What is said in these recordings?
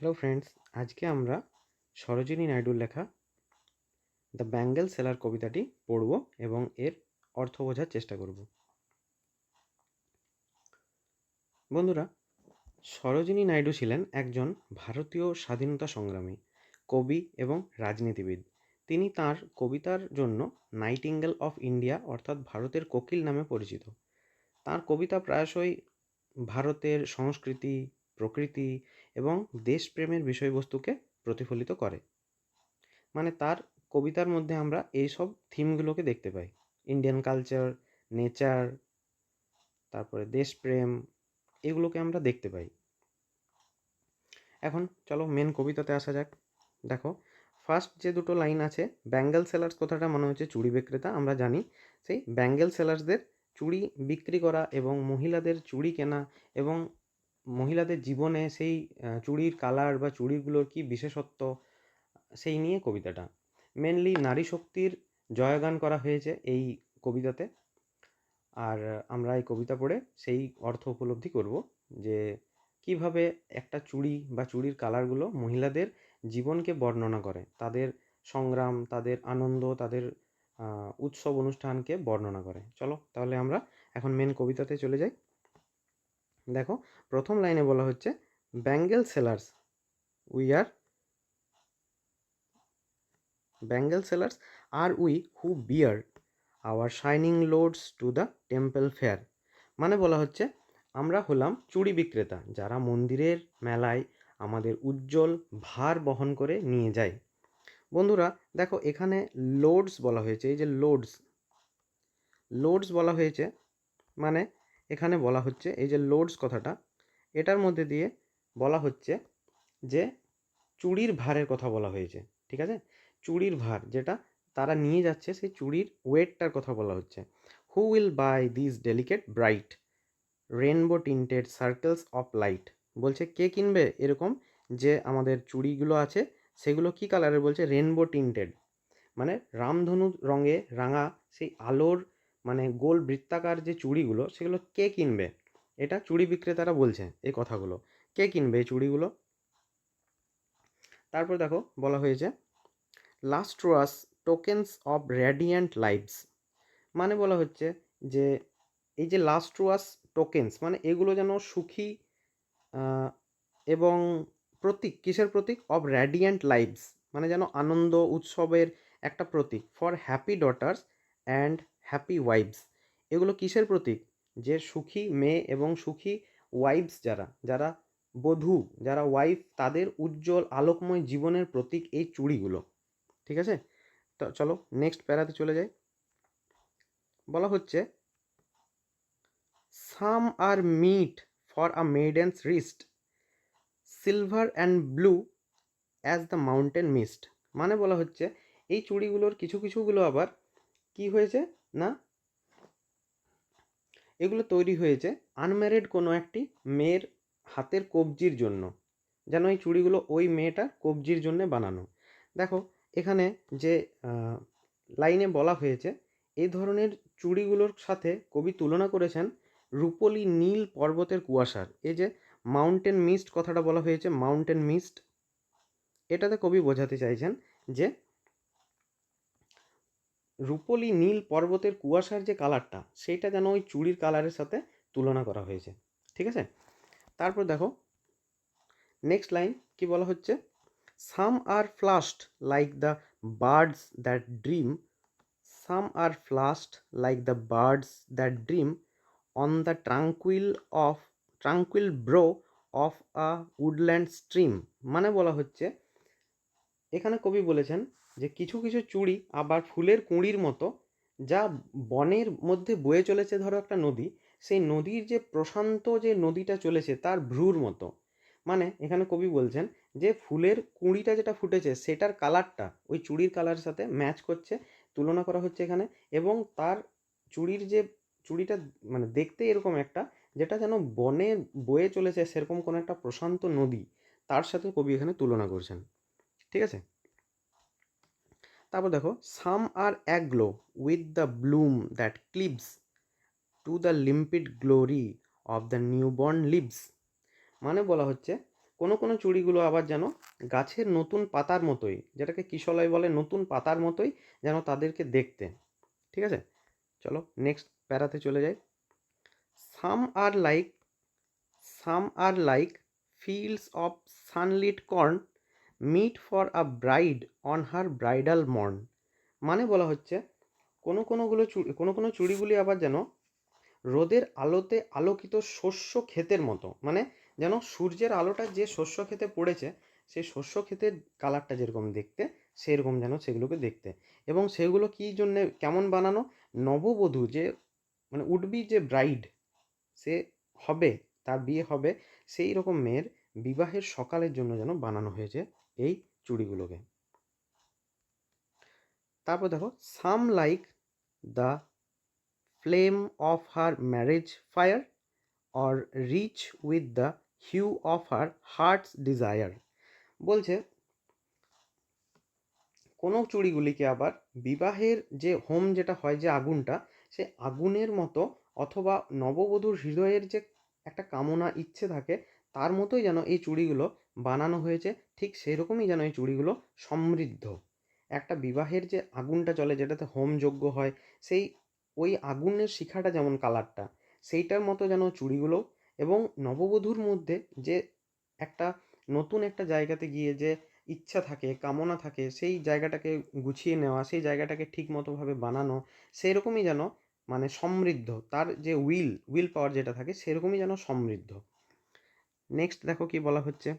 Hello friends আজকে আমরা সরোজিনী নাইডুর লেখা দ্য ব্যাঙ্গেল সেলার কবিতাটি পড়ব এবং এর অর্থ বোঝার চেষ্টা করব। বন্ধুরা, সরোজিনী নাইডু ছিলেন একজন ভারতীয় স্বাধীনতা সংগ্রামী, কবি এবং রাজনীতিবিদ। তিনি তার কবিতার জন্য নাইটিঙ্গেল অফ ইন্ডিয়া অর্থাৎ ভারতের কোকিল নামে পরিচিত। তার কবিতা প্রায়শই ভারতের সংস্কৃতি, প্রকৃতি এবং দেশপ্রেমের বিষয়বস্তুকে প্রতিফলিত করে। মানে তার কবিতার মধ্যে আমরা এইসব থিমগুলোকে দেখতে পাই। ইন্ডিয়ান কালচার নেচার তারপরে দেশপ্রেম, এগুলোকে আমরা দেখতে পাই। এখন চলো মেন কবিতাতে আসা যাক। দেখো ফার্স্ট যে দুটো লাইন আছে ব্যাঙ্গেল সেলার্স কথাটা মনে হচ্ছে চুড়ি বিক্রেতা, আমরা জানি। সেই ব্যাঙ্গেল সেলার্সদের চুড়ি বিক্রি করা এবং মহিলাদের চুড়ি কেনা এবং মহিলাদের জীবনে সেই চুড়ির কালার বা চুড়িগুলোর কী বিশেষত্ব, সেই নিয়ে কবিতাটা। মেনলি নারী শক্তির জয়গান করা হয়েছে এই কবিতাতে। আর আমরা এই কবিতা পড়ে সেই অর্থ উপলব্ধি করব যে, কীভাবে একটা চুড়ি বা চুড়ির কালারগুলো মহিলাদের জীবনকে বর্ণনা করে। তাদের সংগ্রাম, তাদের আনন্দ, তাদের উৎসব অনুষ্ঠানকে বর্ণনা করে। চলো তাহলে আমরা এখন মেন কবিতাতে চলে যাই। দেখো, প্রথম লাইনে বলা হচ্ছে bangle sellers we are bangle sellers are we who bear our shining loads to the temple fair মানে বলা হচ্ছে, আমরা হলাম চুড়ি বিক্রেতা, যারা মন্দিরের মেলায় আমাদের উজ্জ্বল ভার বহন করে নিয়ে যায়। বন্ধুরা, দেখো, এখানে লোডস বলা হয়েছে, এই যে লোডস লোডস বলা হয়েছে মানে এখানে বলা হচ্ছে, এই যে লোডস কথাটা, এটার মধ্যে দিয়ে বলা হচ্ছে যে চুড়ির ভারের কথা বলা হয়েছে, ঠিক আছে? চুড়ির ভার যেটা তারা নিয়ে যাচ্ছে, সেই চুড়ির ওয়েটটার কথা বলা হচ্ছে। Who will buy this delicate bright rainbow tinted circles of light বলছে, কে কিনবে এরকম যে আমাদের চুড়িগুলো আছে, সেগুলো কী কালারের বলছে রেনবো টিন্টেড মানে রামধনু রঙে রাঙা সেই আলোর মানে গোল বৃত্তাকার যে চুড়িগুলো, সেগুলো কে কিনবে? এটা চুড়ি বিক্রেতারা বলছে এই কথাগুলো। কে কিনবে এই চুড়িগুলো? তারপর দেখো, বলা হয়েছে last was tokens of radiant lives মানে বলা হচ্ছে যে, এই যে লাস্ট ওয়াস টোকেন্স মানে এগুলো যেন সুখী এবং প্রতীক, কিসের প্রতীক? অফ র্যাডিয়ান্ট লাইভস মানে যেন আনন্দ, উৎসবের একটা প্রতীক for happy daughters and happy wives এগুলো কিসের প্রতীক? যে সুখী মেয়ে এবং সুখী ওয়াইফস যারা যারা বধূ, যারা ওয়াইফ, তাদের উজ্জ্বল, আলোকময় জীবনের প্রতীক এই চুড়িগুলো। ঠিক আছে? তো চলো নেক্সট প্যারাতে চলে যাই। বলা হচ্ছে, some are meet for a maiden's wrist. Silver and blue as the mountain mist. মানে বলা হচ্ছে, এই চুড়িগুলোর কিছু, কিছুগুলো আবার কি হয়েছে? না? এগুলো তৈরি হয়েছে আনম্যারিড কোনো একটি মেয়ের হাতের কবজির জন্য। যেন এই চুড়িগুলো ওই মেয়েটার কবজির জন্য বানানো। দেখো, এখানে যে লাইনে বলা হয়েছে এই ধরনের চুড়িগুলোর সাথে কবি তুলনা করেছেন রূপলি নীল পর্বতের কুয়াশার। এই যে মাউন্টেন মিস্ট কথাটা বলা হয়েছে মাউন্টেন মিস্ট এটাতে কবি বোঝাতে চাইছেন যে রূপলি নীল পর্বতের কুয়াশার যে কালারটা সেইটা যেন ওই চুড়ির কালারের সাথে তুলনা করা হয়েছে। ঠিক আছে? তারপর দেখো নেক্সট লাইন কি বলা হচ্ছে? Some are flushed like the birds that dream some are flushed like the birds that dream on the tranquil of tranquil brow of a woodland stream মানে বলা হচ্ছে, এখানে কবি বলেছেন যে কিছু কিছু চুড়ি আবার ফুলের কুঁড়ির মতো যা বনের মধ্যে বয়ে চলেছে, ধরো একটা নদী, সেই নদীর যে প্রশান্ত যে নদীটা চলেছে তার ভ্রুর মতো। মানে এখানে কবি বলছেন যে ফুলের কুঁড়িটা যেটা ফুটেছে সেটার কালারটা ওই চুড়ির কালারের সাথে ম্যাচ করছে, তুলনা করা হচ্ছে এখানে এবং তার চুড়ির যে চুড়িটা মানে দেখতে এরকম একটা যেটা যেন বনে বয়ে চলেছে সেরকম কোনো একটা প্রশান্ত নদী, তার সাথে কবি এখানে তুলনা করছেন। ঠিক আছে? তারপর দেখো some are aglow with the bloom that clips to the limpid glory of the newborn leaves মানে বলা হচ্ছে, কোনো কোনো চুড়িগুলো আবার যেন গাছের নতুন পাতার মতোই, যেটাকে কিশলয় বলে নতুন পাতার মতোই যেন তাদেরকে দেখতে। ঠিক আছে? চলো নেক্সট প্যারাতে চলে যাই। Some are like some are like fields of sunlit corn meet for a bride on her bridal morn মানে বলা হচ্ছে কোনো কোনোগুলো চুড়ি কোনো কোনো চুড়িগুলি আবার যেন রোদের আলোতে আলোকিত শস্য ক্ষেতের মতো মানে যেন সূর্যের আলোটা যে শস্য ক্ষেতে পড়েছে, সেই শস্য ক্ষেতের কালারটা যেরকম দেখতে, সেরকম যেন সেগুলোকে দেখতে। এবং সেগুলো কী জন্যে কেমন বানানো? নববধূ যে মানে উডবি যে ব্রাইড সে হবে, তার বিয়ে হবে, সেই রকম মেয়ের বিবাহের সকালের জন্য যেন বানানো হয়েছে। এই চুড়িগুলোকে। তারপর দেখো some like the flame of her marriage fire or rich with the hue of her heart's desire বলছে, কোনো চুড়িগুলিকে আবার বিবাহের যে হোম যেটা হয় যে আগুনটা, সে আগুনের মতো অথবা নববধূর হৃদয়ের যে একটা কামনা ইচ্ছে থাকে, তার মতোই যেন এই চুড়িগুলো বানানো হয়েছে ঠিক সেরকমই যেন এই চুড়িগুলো সমৃদ্ধ। একটা বিবাহের যে আগুনটা চলে যেটাতে হোমযজ্ঞ হয়, সেই ওই আগুনের শিখাটা যেমন কালারটা, সেইটার মতো যেন চুড়িগুলো এবং নববধূর মধ্যে যে একটা নতুন একটা জায়গাতে গিয়ে যে ইচ্ছা থাকে, কামনা থাকে, সেই জায়গাটাকে গুছিয়ে নেওয়া, সেই জায়গাটাকে ঠিক মতোভাবে বানানো সেই রকমই যেন মানে সমৃদ্ধ। তার যে উইল উইল পাওয়ার যেটা থাকে, সেরকমই যেন সমৃদ্ধ। নেক্সট দেখো কি বলা হচ্ছে।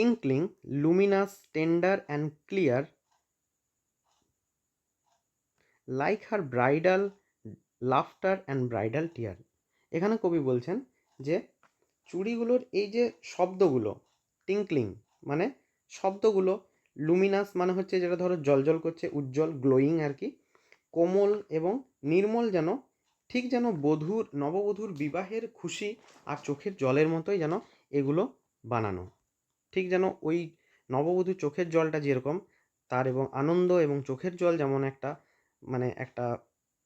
Tinkling luminous, tender and clear, like her bridal, laughter and bridal tear. এখানে কবি বলছেন যে চুড়িগুলোর এই যে শব্দগুলো টিঙ্কলিং মানে শব্দগুলো, লুমিনাস মানে হচ্ছে যেটা ধরো জলজল করছে, উজ্জ্বল, গ্লোয়িং আর কি, কোমল এবং নির্মল যেন, ঠিক যেন বধূর, নববধূর বিবাহের খুশি আর চোখের জলের মতোই যেন এগুলো বানানো। ঠিক যেন ওই নববধূর চোখের জলটা যেরকম, তার এবং আনন্দ এবং চোখের জল যেমন একটা মানে একটা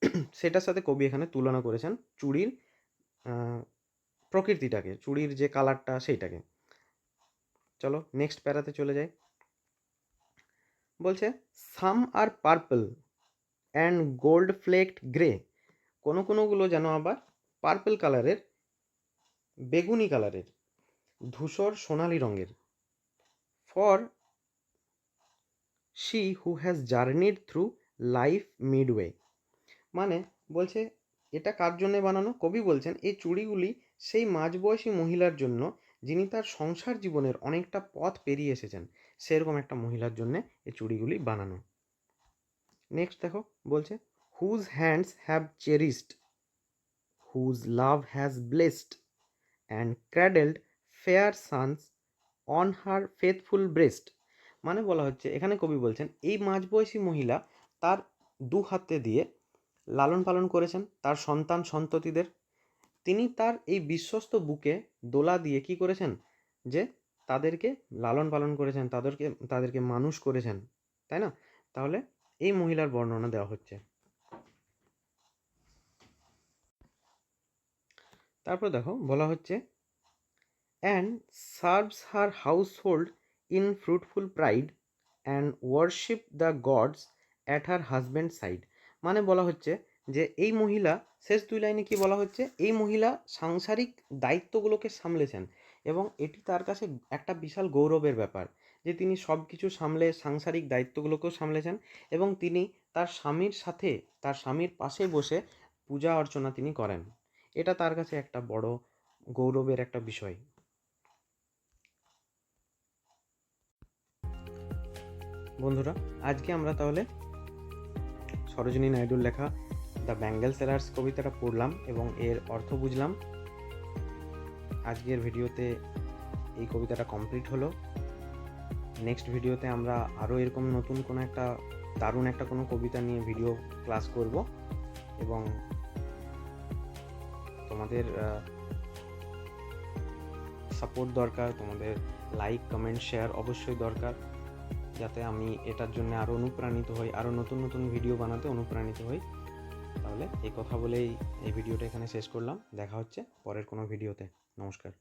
সেটার সাথে কবি এখানে তুলনা করেছেন চুড়ির প্রকৃতিটাকে, চুড়ির যে কালারটা সেইটাকে। চলো নেক্সট প্যারাতে চলে যাই। বলছে, some are purple and gold flecked grey কোনো কোনোগুলো যেন আবার পার্পল কালারের, বেগুনি কালারের, ধূসর সোনালি রঙের। For she who has journeyed through life midway মানে বলছে, এটা কার জন্যে বানানো? কবি বলছেন, এই চুড়িগুলি সেই মাঝবয়সী মহিলার জন্য যিনি তার সংসার জীবনের অনেকটা পথ পেরিয়ে এসেছেন, সেরকম একটা মহিলার জন্যে এই চুড়িগুলি বানানো। নেক্সট দেখো, বলছে whose hands have cherished whose love has blessed and cradled fair sons on her faithful breast মানে বলা হচ্ছে, এখানে কবি বলছেন, এই মাঝবয়সী মহিলা তার দু হাতে দিয়ে লালন পালন করেছেন, তার সন্তান সন্ততিদের। তিনি তার এই বিশ্বস্ত বুকে দোলা দিয়ে কি করেছেন? যে তাদেরকে লালন পালন করেছেন, তাদেরকে তাদেরকে মানুষ করেছেন, তাই না? তাহলে এই মহিলার বর্ণনা দেওয়া হচ্ছে। তারপর দেখো, বলা হচ্ছে serves her household in fruitful pride and worship the gods at her husband side মানে বলা হচ্ছে যে, এই মহিলা, শেষ দুই লাইনে কি বলা হচ্ছে? এই মহিলা সাংসারিক দায়িত্বগুলোকে সামলেছেন এবং এটি তার কাছে একটা বিশাল গৌরবের ব্যাপার যে, তিনি সব কিছু সামলে, সাংসারিক দায়িত্বগুলোকেও সামলেছেন এবং তিনি তার স্বামীর সাথে, তার স্বামীর পাশে বসে পূজা অর্চনা তিনি করেন। এটা তার কাছে একটা বড় গৌরবের একটা বিষয়। বন্ধুরা, আজকে আমরা তাহলে সরোজিনী নাইডুর লেখা দ্য ব্যাঙ্গেল সেলার্স কবিতাটা পড়লাম এবং এর অর্থ বুঝলাম। আজকের ভিডিওতে এই কবিতাটা কমপ্লিট হলো। নেক্সট ভিডিওতে আমরা আরও এরকম নতুন কোনো একটা, দারুণ একটা কোনো কবিতা নিয়ে ভিডিও ক্লাস করব এবং তোমাদের সাপোর্ট দরকার, তোমাদের লাইক কমেন্ট শেয়ার অবশ্যই দরকার। যাতে আমি এটার জন্য আরও অনুপ্রাণিত হই আরও নতুন নতুন ভিডিও বানাতে অনুপ্রাণিত হই। তাহলে এই কথা বলেই এই ভিডিওটা এখানে শেষ করলাম। দেখা হচ্ছে পরের কোনো ভিডিওতে নমস্কার।